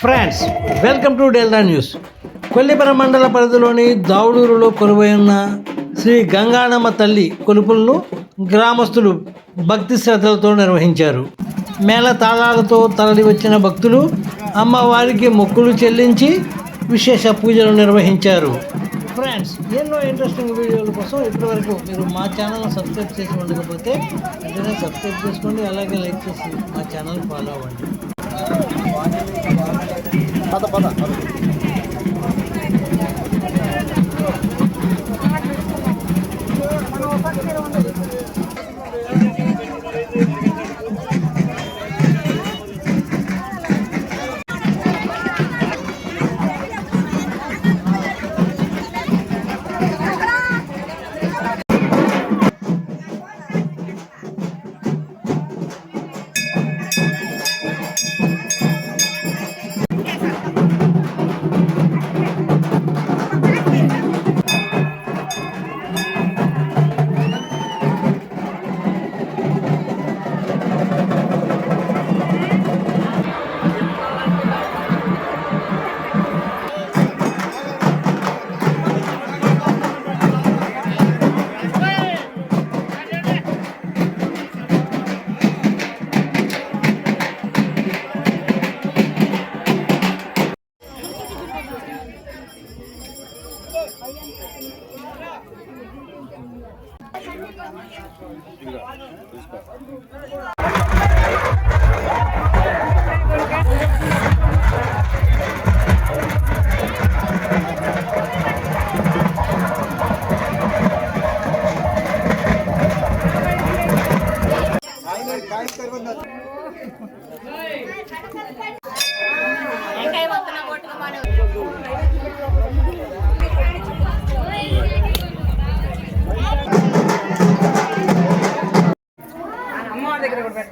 Friends welcome to Delta News. Kollipara మండల పరిధిలోని దావుడూరులో కొలువైన శ్రీ గంగాణమ్మ తల్లి కొలుపులను గ్రామస్తులు భక్తి శ్రద్ధలతో నిర్వహించారు. మేళ తాళాలతో తరలి వచ్చిన భక్తులు అమ్మవారికి మొక్కులు చెల్లించి విశేష పూజలు నిర్వహించారు. ఫ్రెండ్స్ ఎన్నో ఇంట్రెస్టింగ్ వీడియోల కోసం ఇప్పటివరకు మీరు మా ఛానల్ సబ్స్క్రైబ్ చేసి ఉండకపోతే వెంటనే సబ్స్క్రైబ్ చేసుకోండి అలాగే లైక్ చేసి మా ఛానల్ ఫాలో అవ్వండి. పద పద. ఎంకాయ వస్తున్నా కొట్టుకోమని